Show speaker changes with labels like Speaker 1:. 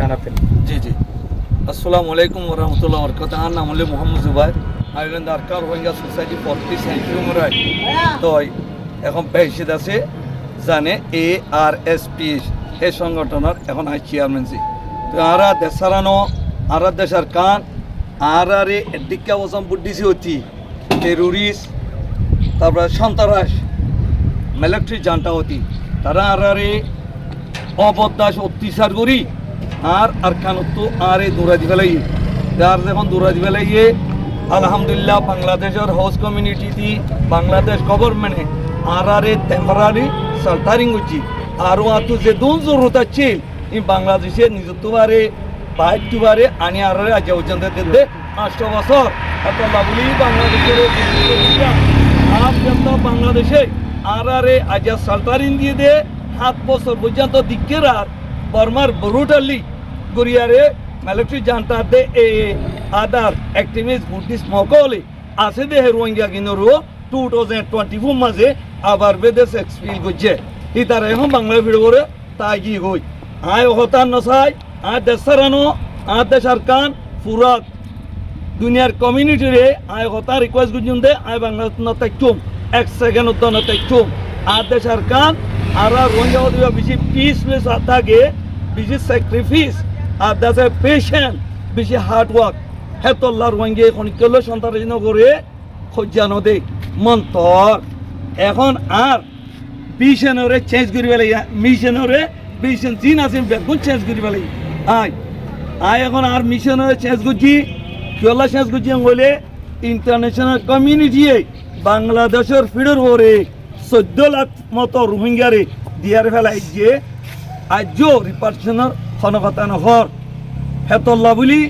Speaker 1: জানাতেন।
Speaker 2: জি জি। আসসালামু আলাইকুম ওরহমতুল্লাহ বরকত আমার নাম হলো মোহাম্মদ জুবাইর। আইল্যান্ড আরকার রোহিঙ্গা সোসাইটি ফর্টি সেঞ্চুরি তো এখন বেশিদ আছে, জানে এ আর এস পি এই সংগঠনের এখন আই চেয়ারম্যানসি তো আরা দেশারানো, আরা দেশার কান, আর আরে এডিকা ওসাম বুদ্ধিসি অতি টেরোরিস্ট তারপরে সন্ত্রাস, মিলিটারি জানটা অতি তারা আর আরে অবদাস অত্যাচার করি। আর আর কানত আর এই দৌড়া দি ফেলাই যার যখন দৌড়া দি ফেলাইয়ে আলহামদুলিল্লাহ বাংলাদেশের হাউস কমিউনিটি বাংলাদেশ গভর্নমেন্টে আর আর এই টেম্পারারি সাল্টারিং হচ্ছি আরও আতো যে দুন জরুরত আছে বাংলাদেশে নিজত্ব বারে বাইকটু বারে আনি আর আজ পর্যন্ত দিতে আষ্ট বছর। লাভলি বাংলাদেশের আজ পর্যন্ত বাংলাদেশে আর আর এ আজ সাল্টারিং দিয়ে দে, সাত বছর পর্যন্ত দিকের আর, বর্মার ব্রুটালি গড়িয়ারে মিলিটারি জানতা দে এ আদার অ্যাক্টিভিস্ট বুদ্ধিস্ট মকলে আছে দে রোহিঙ্গা কিনরো টু থাউজেন্ড টোয়েন্টি ফোর মাঝে আবার বেদেশ এক্সপিল করছে। ই তারা এখন বাংলা ভিডিও করে, তাই কি হই আয় হতান নসাই, আয় দেশারানো আয় দেশার কান, ফুরাত। দুনিয়ার কমিউনিটিরে আয় হতা রিকোয়েস্ট গুজন দে, আয় বাংলাদেশ না তাইতুম এক সেকেন্ড না তাইতুম আর দেশার কান, আর রোহিঙ্গা বেশি পিস মিস থাকে বেশি স্যাক্রিফিস আর দেশের পেশেন্ট বেশি হার্ড ওয়ার্ক হেতল্লা রোহিঙ্গা এখন কেলো সন্তান করে খোঁজানো দে মন্তর এখন আর মিশনরে চেঞ্জ করি পেলাই মিশনরে মিশন চীন আছে, বেগুন চেঞ্জ করি পেলাই আয়। আয় এখন আর মিশনরে চেঞ্জ করছি। কেলা চেঞ্জ করছি বলে ইন্টারন্যাশনাল কমিউনিটি বাংলাদেশের ফিডর ওরে চোদ্দ লাখ মতো রোহিঙ্গারে দিয়ার ফেলাই যে আজ রিপার্টেশনের খনকতা নহর হেতল্লা বুলি